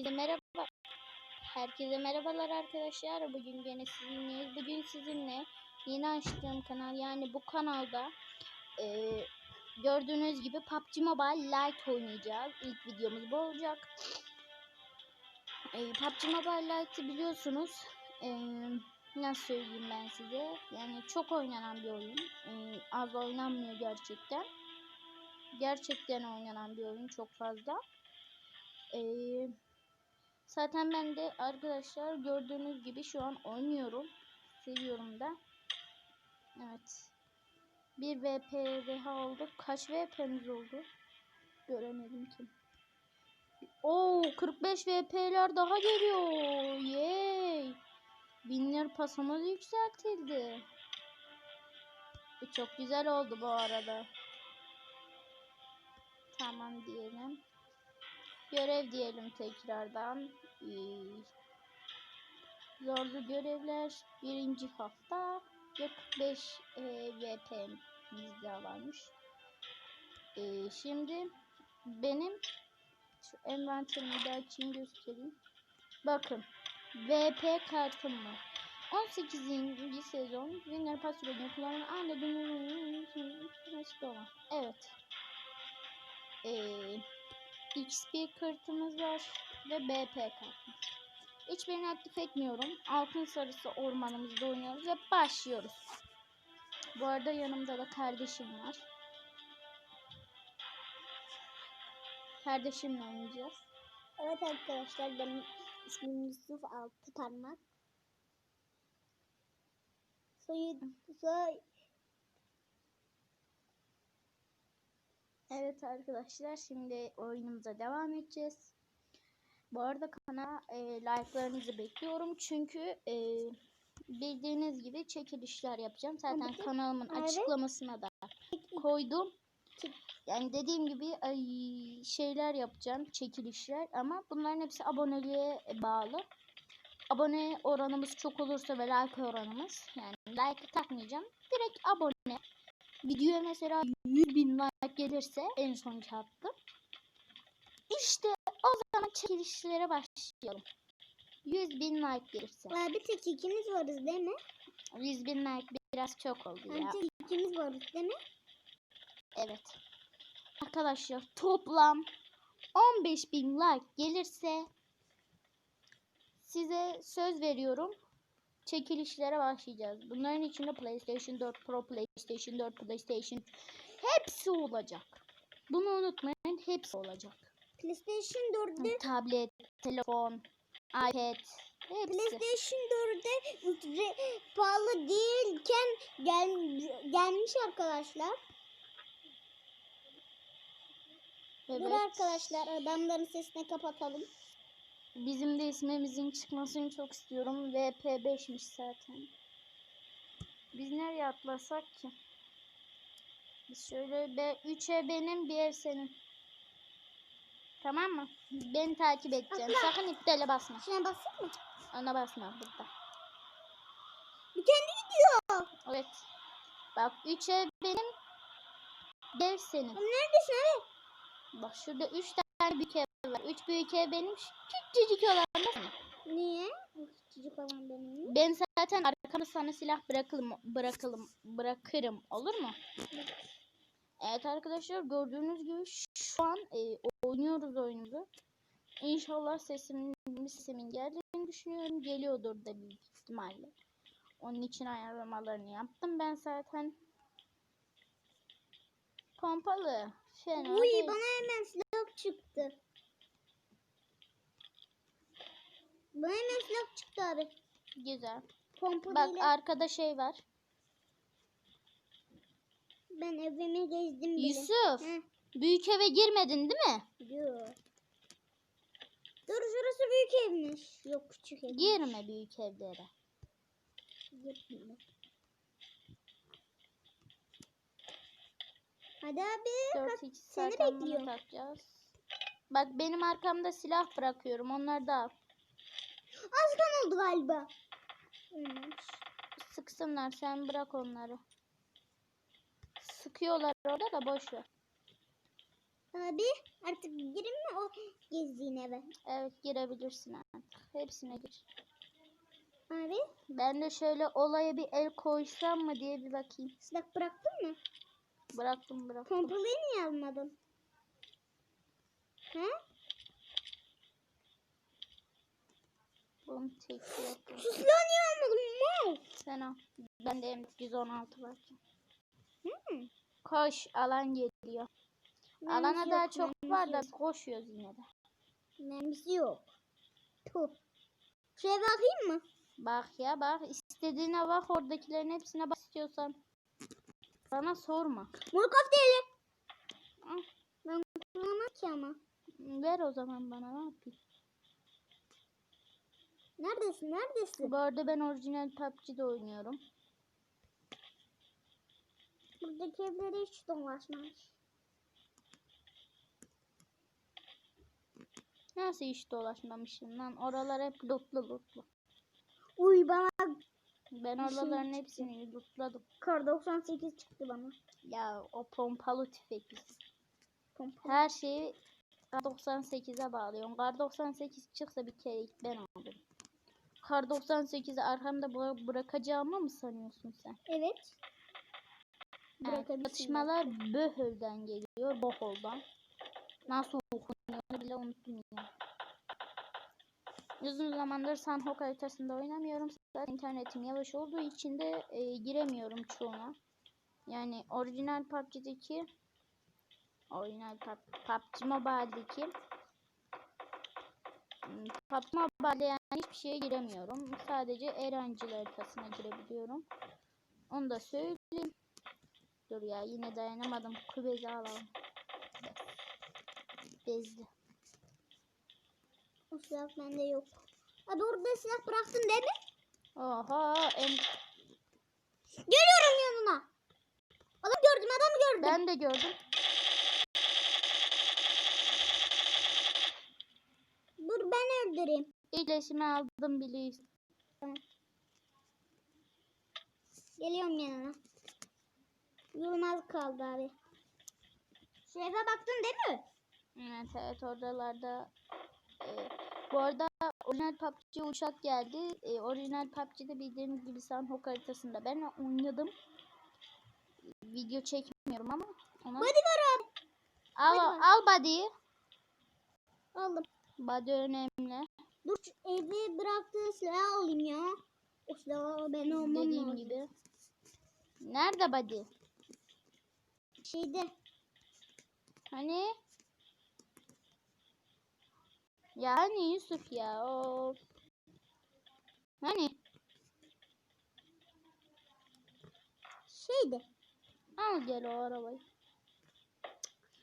Herkese merhaba. Herkese merhabalar arkadaşlar. Bugün gene sizinleyiz. Bugün sizinle yeni açtığım kanal yani bu kanalda e, gördüğünüz gibi PUBG Mobile Lite oynayacağız. İlk videomuz bu olacak. E, PUBG Mobile Lite'ı biliyorsunuz. E, nasıl söyleyeyim ben size? Yani çok oynanan bir oyun. E, az oynanmıyor gerçekten. Gerçekten oynanan bir oyun çok fazla. Ee, zaten ben de arkadaşlar gördüğünüz gibi şu an oynuyorum. Seviyorum da. Evet. Bir VP daha oldu. Kaç VP'miz oldu? Göremedim ki. Oo 45 VP'ler daha geliyor. Yay. Binler pasımız yükseltildi. Bu çok güzel oldu bu arada. Tamam diyelim. Görev diyelim tekrardan. Ee, zorlu görevler birinci hafta 45 e, daha varmış. Ee, şimdi benim şu envanterimi de açayım göstereyim. Bakın VP kartım var. 18. sezon Winner Pass ürünü kullanan anda Evet. Ee, XP kartımız var ve BP kartımız. Hiçbirini aktif etmiyorum. Altın sarısı ormanımızda oynuyoruz ve başlıyoruz. Bu arada yanımda da kardeşim var. Kardeşimle oynayacağız. Evet arkadaşlar benim ismim Yusuf Altı Parmak. Soy, soy, Evet arkadaşlar şimdi oyunumuza devam edeceğiz. Bu arada kanala e, like'larınızı bekliyorum. Çünkü e, bildiğiniz gibi çekilişler yapacağım. Zaten kanalımın Evet. açıklamasına da koydum. Yani dediğim gibi ay, şeyler yapacağım, çekilişler ama bunların hepsi aboneliğe bağlı. Abone oranımız çok olursa ve like oranımız yani like takmayacağım. Direkt abone. Videoya mesela 100 bin like gelirse en son attım. İşte o zaman çekilişlere başlayalım. 100 bin like gelirse. Aa, bir tek ikimiz varız değil mi? 100 bin like biraz çok oldu Yani ya. tek ikimiz varız değil mi? Evet. Arkadaşlar toplam 15 bin like gelirse size söz veriyorum çekilişlere başlayacağız. Bunların içinde PlayStation 4 Pro, PlayStation 4, PlayStation hepsi olacak. Bunu unutmayın hepsi olacak. PlayStation 4'te Tablet, telefon, iPad hepsi. PlayStation 4'te ücre- pahalı değilken gel, gelmiş arkadaşlar. Dur Evet. arkadaşlar adamların sesini kapatalım. Bizim de ismimizin çıkmasını çok istiyorum. VP5'miş zaten. Biz nereye atlasak ki? Biz şöyle be 3'e benim bir ev senin. Tamam mı? Beni takip edeceksin. Atla. Sakın iptale basma. Şuna basayım mı? Ona basma burada. Bir kendi gidiyor. Evet. Bak 3'e benim bir ev senin. Neredesin abi? Bak şurada 3 tane büyük ev var. 3 büyük ev benim. Küçücük olan da. Niye? Küçücük olan benim. Ben zaten arkamda sana silah bırakalım, bırakalım, bırakırım. Olur mu? Evet arkadaşlar gördüğünüz gibi şu an e, oynuyoruz oyunumuzu. İnşallah sesimin, sesimin geldiğini düşünüyorum. Geliyordur da büyük ihtimalle. Onun için ayarlamalarını yaptım ben zaten. Pompalı. Fena Uy değil. bana hemen silah çıktı. Hemen silah çıktı abi. Güzel. Pompa Bak değil. arkada şey var. Ben evimi gezdim bile. Yusuf. Heh, Büyük eve girmedin değil mi? Yok. Dur şurası büyük evmiş. Yok küçük ev. Girme büyük evlere. Girme. Hadi abi. 4 2 seni bekliyorum. Bak benim arkamda silah bırakıyorum. Onlar da al. Az kan oldu galiba. Ölmemiş. Sıksınlar sen bırak onları. Sıkıyorlar orada da boş ver. Abi artık girin mi o gezdiğin eve? Evet girebilirsin artık. Hepsine gir. Abi Ben de şöyle olaya bir el koysam mı diye bir bakayım. silah bıraktın mı? Bıraktım bıraktım. Pompalıyı niye almadın? He? Şu silahı niye almadın? Mal. Sen al. Bende M116 var. Hmm. Koş alan geliyor. Alana Mermisi daha yok, çok var da yok. koşuyoruz yine de. Mermisi yok. Tuh. Şuraya bakayım mı? Bak ya bak istediğine bak oradakilerin hepsine bak istiyorsan. Bana sorma. Morkov değil. Al, Ben kullanmam ki ama. Ver o zaman bana ne yapayım. Neredesin? Neredesin? Bu arada ben orijinal PUBG'de oynuyorum. Buradaki evlere hiç dolaşmamış. Nasıl hiç dolaşmamışım lan. Oralar hep lootlu lootlu. Uy bana Ben şey oraların hepsini lootladım. kar 98 çıktı bana. Ya o pompalı tüfek biz. Pompalı. Her şeyi Kar 98'e bağlıyorum. Kar 98 çıksa bir kere ilk ben aldım. Kar 98'i arkamda bıra- bırakacağımı mı sanıyorsun sen? Evet. Evet, Bırakabilirsin. çatışmalar Böhöl'den geliyor. Bohol'dan. Nasıl okunuyor onu bile unuttum ya. Uzun zamandır Sanhok haritasında oynamıyorum. Zaten internetim yavaş olduğu için de e, giremiyorum çoğuna. Yani orijinal PUBG'deki orijinal PUB- PUBG Mobile'deki Mobile'de yani hiçbir şeye giremiyorum. Sadece Erencil haritasına girebiliyorum. Onu da söyleyeyim. Dur ya yine dayanamadım. Kubezi alalım. Bezdi. O silah bende yok. Abi orada silah bıraktın değil mi? Oha en... Geliyorum yanına. Adam gördüm adamı gördüm. ben de gördüm. Öldüreyim. İyileşimi aldım biliyorsun. Geliyorum yanına. Yılmaz kaldı abi. Şu eve baktın değil mi? Evet evet oralarda e, bu arada orijinal PUBG uçak geldi. E, orijinal PUBG'de bildiğiniz gibi Sanhok haritasında ben oynadım. Video çekmiyorum ama ona. Body var abi. Al, body al body'yi. Aldım. Body önemli. Dur evi bıraktığı silahı alayım ya. O silahı ben almam Dediğim lazım. gibi. Nerede body? Şeyde. Hani? Ya hani Yusuf ya o. Hani? Şeyde. Al gel o arabayı.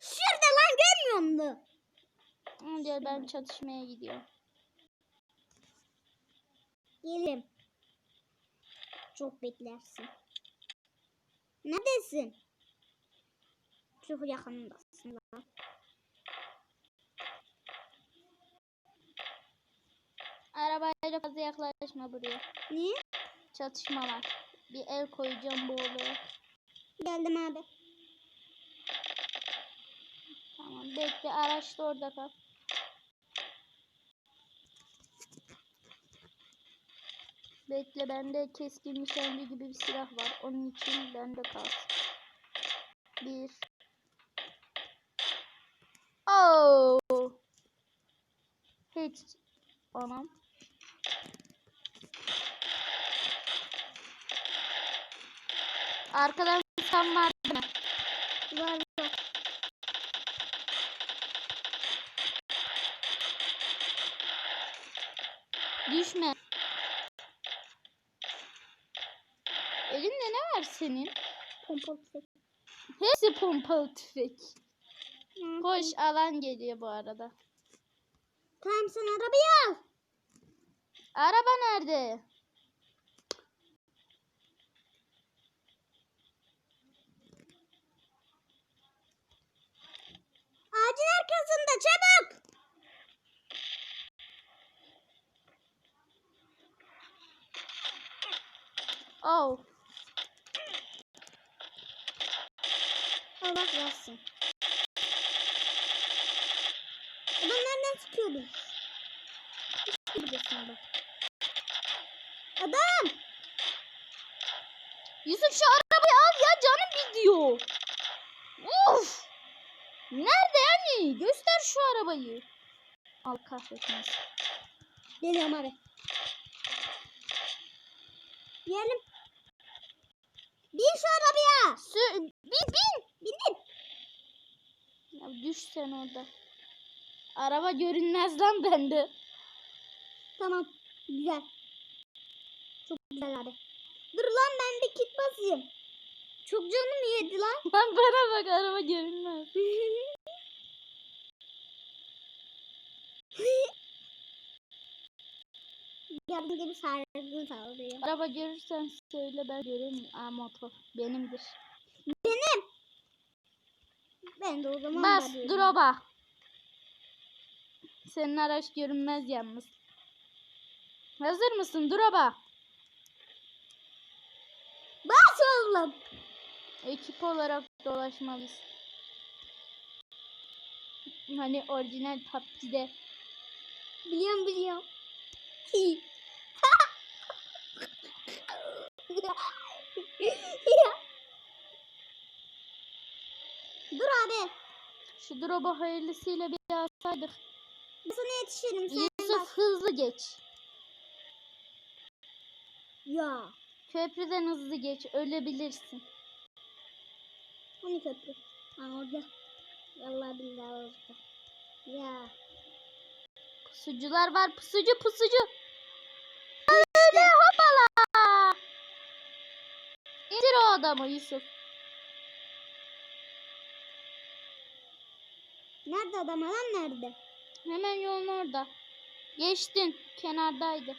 Şurada lan görmüyor musun? Al gel ben çatışmaya gidiyorum. Gelirim. Çok beklersin. Neredesin? Çok yakındasın lan. Arabayla fazla yaklaşma buraya. Niye? Çatışma var. Bir el koyacağım bu olaya. Geldim abi. Tamam bekle araç da orada kal. Bekle bende keskin nişancı gibi bir silah var. Onun için bende kalsın. Bir. Oh. Hiç. Anam. Arkadan sen var mi? Var var. Düşme. Elinde ne var senin? Pompalı tüfek. Hepsi pompalı tüfek. Koş alan geliyor bu arada. Tamam sen arabayı al. Araba nerede? Ağacın arkasında çabuk. Oh. Allah versin. yapıyordun? Hiç gibisin bak. Adam! Yusuf şu arabayı al ya canım gidiyor. Uf! Nerede yani? Göster şu arabayı. Al kahretmez. Geliyorum abi. Yiyelim. Bin şu arabaya. Sü bin bin. Bindim. Ya düş sen orada. Araba görünmez lan bende. Tamam. Güzel. Çok güzel abi. Dur lan ben bir kit basayım. Çok canım yedi lan. Lan bana bak araba görünmez. Yardım gibi sargı sağlıyor. Araba görürsen söyle ben görürüm. Aa motor benimdir. Benim. Ben de o zaman Bas varıyorum. drop'a. Senin araç görünmez yalnız. Hazır mısın drop'a? Bas oğlum. Ekip olarak dolaşmalıyız. Hani orijinal PUBG'de. Biliyorum biliyorum. Ya. Dur abi. Şu drop'a hayırlısıyla bir alsaydık. Sana yetişirim sen Yusuf bak. hızlı geç. Ya. Köprüden hızlı geç. Ölebilirsin. Hani köprü? Ha orada. Vallahi billahi orada. Ya. Pusucular var. Pusucu pusucu. Öyle hoppala. İndir o adamı Yusuf. Nerede adam adam nerede? Hemen yolun orada. Geçtin. Kenardaydı.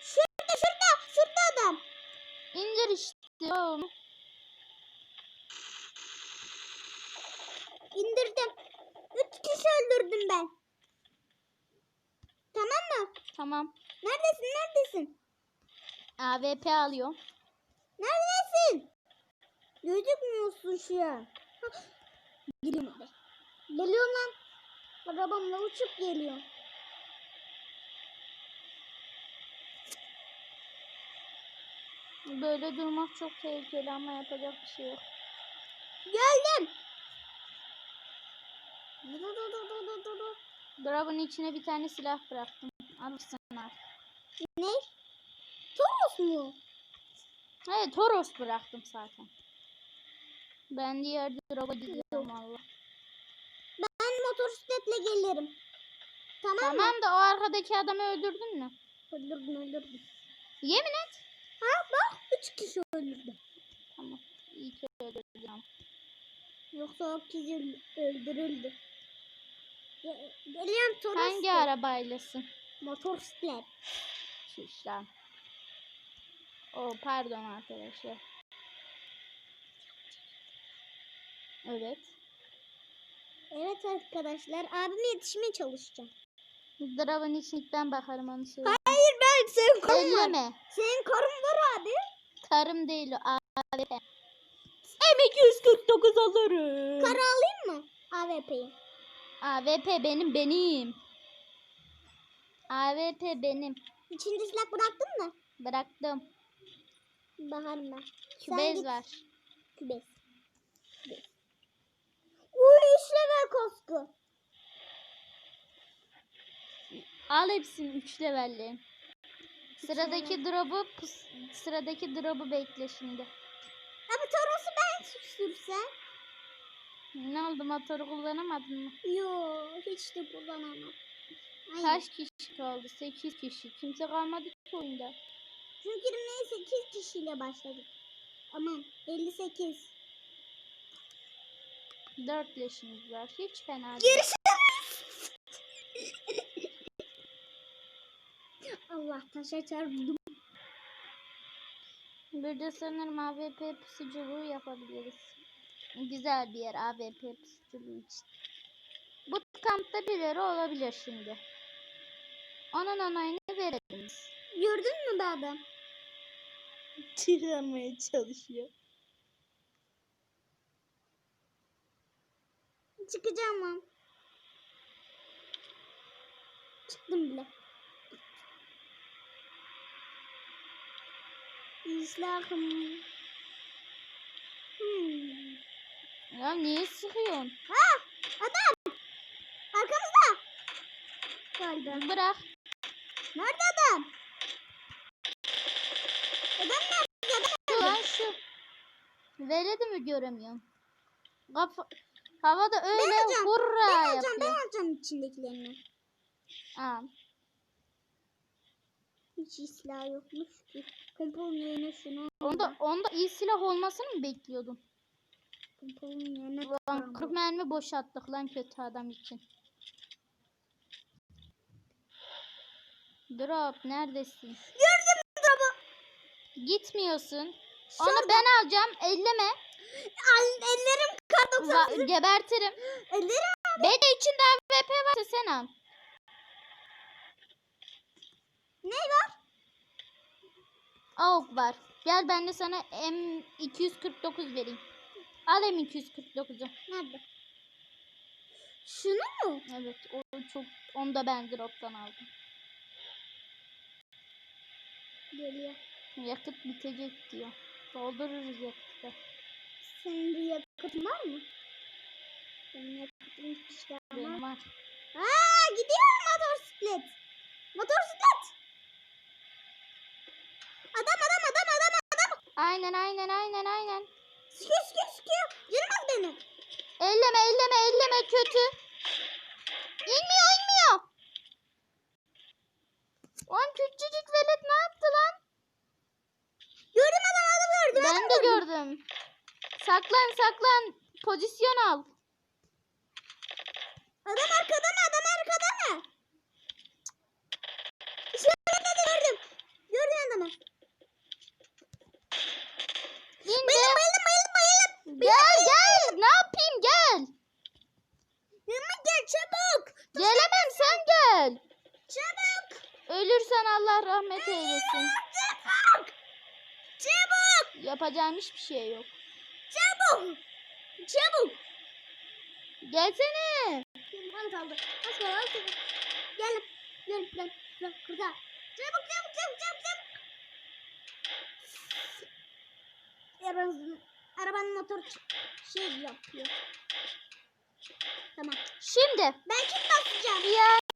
Şurada şurada. Şurada adam. İndir işte onu. İndirdim. Üç kişi öldürdüm ben. Tamam mı? Tamam. Neredesin neredesin? AWP alıyor. Neredesin? Gözükmüyorsun şu an. Hah. Geliyorum lan. Arabamla uçup geliyorum. Böyle durmak çok tehlikeli ama yapacak bir şey yok. Geldim. Dur dur dur dur dur dur. Drop'un içine bir tane silah bıraktım. Alırsın artık. Ne? Toros mu? Hayır Toros bıraktım zaten. Ben diğer drop'a gidiyorum valla. Motosikletle gelirim. Tamam, mı? Tamam da o arkadaki adamı öldürdün mü? Öldürdüm öldürdüm. Yemin et. Ha bak üç kişi öldürdü. Tamam. İyi ki öldürdün ama. Yoksa o kişi öl- öldürüldü. Ge- Geliyorum Toros. Hangi arabaylasın? Motosiklet. Şuş lan. O pardon arkadaşlar. Evet. Evet arkadaşlar abime yetişmeye çalışacağım. Drop'un içine ben bakarım onu söyle. Hayır ben senin karın var. Elleme. Senin karın var abi. Karım değil o. AWP. M249 alırım. Karı alayım mı? AWP'yi. AWP benim benim. AWP benim. İçinde silah bıraktın mı? Bıraktım. Bakarım ben. Kübez git. var. Kübez. Kübez. Uy üç level kaskı. Al hepsini 3 levelli. Sıradaki drop'u sıradaki drop'u bekle şimdi. Abi Toros'u ben sürsem. Ne oldu motoru kullanamadın mı? Yo hiç de kullanamam. Hayır. Kaç kişi kaldı? 8 kişi. Kimse kalmadı ki oyunda. Çünkü 28 kişiyle başladık. Aman 58. 4 leşimiz var. Hiç fena değil. Görüşürüz. Allah taşa çarptım. Burada sanırım AWP pusuculuğu yapabiliriz. Güzel bir yer AWP pusuculuğu için. Bu kampta birileri olabilir şimdi. Onun onayını verelim. Gördün mü be adam? Çıkarmaya çalışıyor. Çıkacağım lan. Çıktım bile. İslahım. Hmm. Ya niye sıkıyorsun? Ha! Adam! Arkamızda! Galiba. Bırak. Nerede adam? Adam nerede? Adam Şu lan şu. Veledi mi göremiyorum? Kafa, havada öyle alacağım, hurra Ben alacağım, ben yapıyor. alacağım içindekilerini. Aa, Hiç silah yokmuş ki. Pompalın yerine şunu onda, onda iyi silah olmasını mı bekliyordun? Pompalın yerine Lan 40 mermi boşalttık lan kötü adam için. Drop neredesin? Gördüm adamı. Gitmiyorsun. Onu Şurada. ben alacağım. Elleme. Al- ellerim kar Va- 98. gebertirim. Ellerim. Belki içinde AWP varsa sen al. Ne var? AUK var. Gel ben de sana M249 vereyim. Al M249'u. Nerede? Şunu mu? Evet o çok onu da ben drop'tan aldım. Geliyor. Yakıt bitecek diyor. Doldururuz yakıtı. Senin bir yakıtın var mı? Benim yakıtım hiç var. Benim var. Aa gidiyor motosiklet. Motosiklet. Adam adam adam adam adam. Aynen aynen aynen aynen. Sıkıyor sıkıyor sıkıyor. Yürümez beni. Elleme elleme elleme kötü. İnmiyor inmiyor. Lan küçücük velet ne yaptı lan? Gördüm adam adam gördüm. Ben adam de gördüm. gördüm. Saklan saklan. Pozisyon al. Adam arkada mı? Adam arkada mı? İşaretledi gördüm. Gördüm adamı. İndi. Bayıldım bayıldım bayıldım. Gel gel. Ne yapayım gel. Yanıma gel çabuk. Gelemem sen gel. Çabuk. Ölürsen Allah rahmet eylesin. Çabuk. Çabuk. Yapacağım hiçbir şey yok. Çabuk. Çabuk. Gelsene. Bana kaldı. Az kaldı az kaldı. Gel. Gel gel. Gel kurtar. Çabuk çabuk çabuk çabuk çabuk. Arabanın, arabanın motor şey yapıyor. Tamam. Şimdi Ben kim basacağım? ya